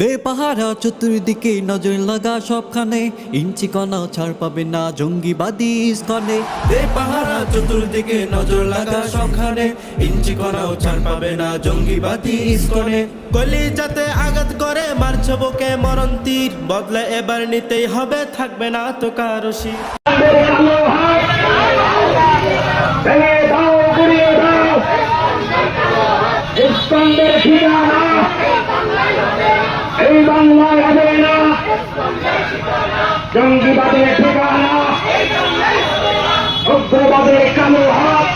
দে পাহারা চতুর্দিকে নজর লাগা সবখানে, ইঞ্চি কণা ছাড় পাবে না জঙ্গিবাদী ইস্কনে। দে পাহারা চতুর্দিকে নজর লাগা সবখানে, ইঞ্চি কণাও ছাড় পাবে না জঙ্গিবাদী ইস্কনে। কলি যাতে আঘাত করে মারছ বুকে মরণ তীর, বদলে এবার নিতেই হবে, থাকবে না তো কারসি বাংলায় হবে না জঙ্গিবাদের ঠিকানা। উগ্রবাদের কালো হাত।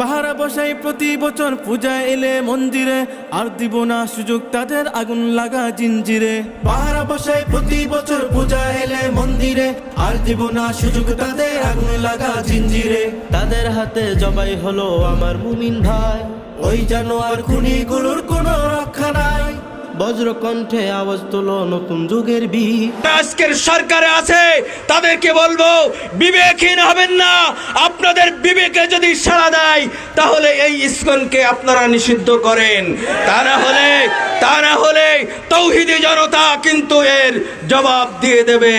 পাহারা বসাই প্রতি বছর পূজা এলে মন্দিরে। আর দিব না সুযোগ তাদের আগুন লাগা জিঞ্জিরে পাহারা বসাই প্রতি বছর পূজা এলে মন্দিরে। আর দিব না সুযোগ তাদের আগুন লাগা জিঞ্জিরে তাদের হাতে জবাই হলো আমার মুমিন ভাই। ওই জানোয়ার খুনিগুলোর কোনো রক্ষা নাই। বজ্র কণ্ঠে আওয়াজ তোলো নতুন যুগের বীর। আজকের সরকারে আছে, তাদেরকে বলব, বিবেকহীন হবেন না। আপনাদের বিবেকে যদি সাড়া দেয়, তাহলে এই ইস্কনকে আপনারা নিষিদ্ধ করেন। তা না হলে তা না হলে তৌহিদি জনতা কিন্তু এর জবাব দিয়ে দেবে।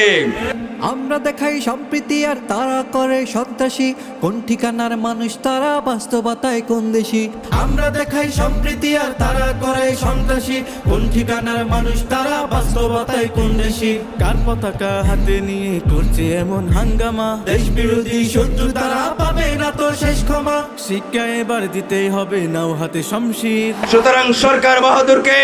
আমরা দেখাই সম্প্রীতি আর তারা করে সন্ত্রাসী। কোন ঠিকানার মানুষ তারা বাস্তবতায় কোন দেশি? আমরা দেখাই সম্প্রীতি আর তারা করে সন্ত্রাসী। কোন ঠিকানার মানুষ তারা বাস্তবতায় কোন দেশি? কার পতাকা হাতে নিয়ে করছে এমন হাঙ্গামা। দেশ বিরোধী শত্রু তারা শিক্ষা এবার দিতেই হবে নাও হাতে শমশির। সুতরাং সরকার বাহাদুরকে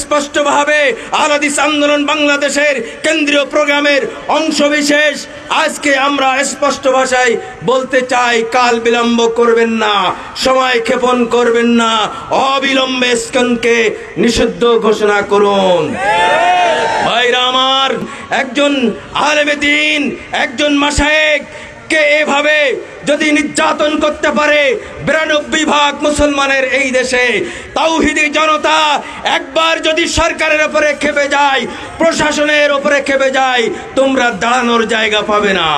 স্পষ্টভাবে আলাদিস আন্দোলন বাংলাদেশের কেন্দ্রীয় প্রোগ্রামের অংশবিশেষ আজকে আমরা স্পষ্ট ভাষায় বলতে চাই, কাল বিলম্ব করবেন না, সময় ক্ষেপণ করবেন না, অবিলম্বে স্কনকে নিষিদ্ধ ঘোষণা করুন। ভাইরা আমার, একজন আলেমে দিন, একজন মাসায়েক কে এভাবে যদি নির্যাতন করতে পারে বিরানব্বই ভাগ মুসলমানের এই দেশে, তাওহিদি জনতা একবার যদি সরকারের ওপরে খেপে যায়, প্রশাসনের ওপরে খেপে যায়, তোমরা দাঁড়ানোর জায়গা পাবে না।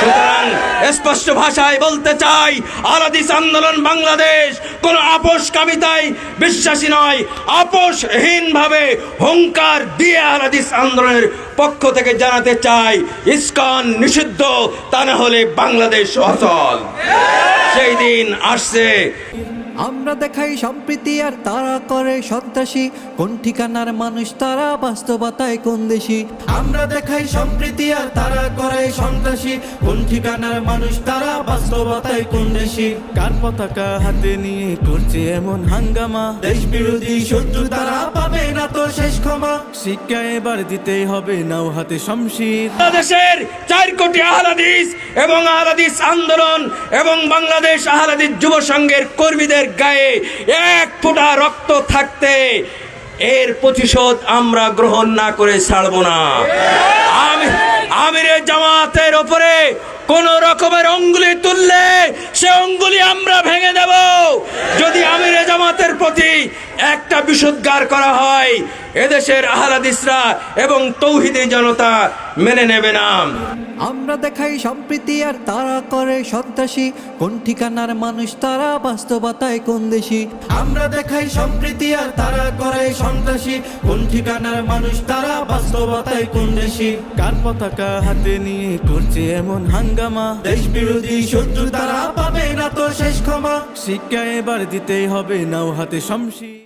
সুতরাং স্পষ্ট ভাষায় বলতে চাই, আলাদিস আন্দোলন বাংলাদেশ কোন আপোষ কামিতায় বিশ্বাসী নয় আপোষহীন ভাবে হুঙ্কার দিয়ে আলাদিস আন্দোলনের পক্ষ থেকে জানাতে চাই, ইস্কন নিষিদ্ধ, তা না হলে বাংলাদেশ অচল। সেই দিন আসছে। আমরা দেখাই সম্প্রীতি আর তারা করে সন্ত্রাসী। কোন ঠিকানার মানুষ তারা বাস্তবতায় কোন দেশি? আমরা দেখাই সম্প্রীতি আর তারা করে সন্ত্রাসী। কোন ঠিকানার মানুষ তারা বাস্তবতায় কোন দেশি? কার পতাকা হাতে নিয়ে করছে এমন হাঙ্গামা? দেশ বিরোধী শত্রু তারা পাবে না তো শেষ ক্ষমা। শিক্ষা এবার দিতেই হবে নাও হাতে শমশির। বাংলাদেশের চার কোটি আহলাদিস এবং আহলাদিস আন্দোলন এবং বাংলাদেশ আহলাদিস যুব সংঘের কর্মীদের গায়ে এক ফোঁটা রক্ত থাকতে এর প্রতিশোধ আমরা গ্রহণ না করে ছাড়ব না। আমি আমিরের জামাতের ওপরে কোন রকমের অঙ্গুলি তুললে সে অঙ্গুলি আমরা ভেঙে দেব। যদি আমিরে জামাতের প্রতি একটা বিশুদ্ধার করা হয় এদেশের আহলাদিসরা এবং তৌহিদি জনতা মেনে নেবে না। আমরা দেখাই সম্প্রীতি আর তারা করে সন্ত্রাসী। কোন ঠিকানার মানুষ তারা বাস্তবতায় কোন দেশি? আমরা দেখাই সম্প্রীতি আর তারা করে সন্ত্রাসী। কোন ঠিকানার মানুষ তারা বাস্তবতায় কোন দেশি? কার পতাকা হাতে নিয়ে করছে এমন হাঙ্গামা দেশ বিরোধী শত্রু তারা পাবে না তো শেষ ক্ষমা। শিক্ষা এবার দিতেই হবে, নাও হাতে শমশির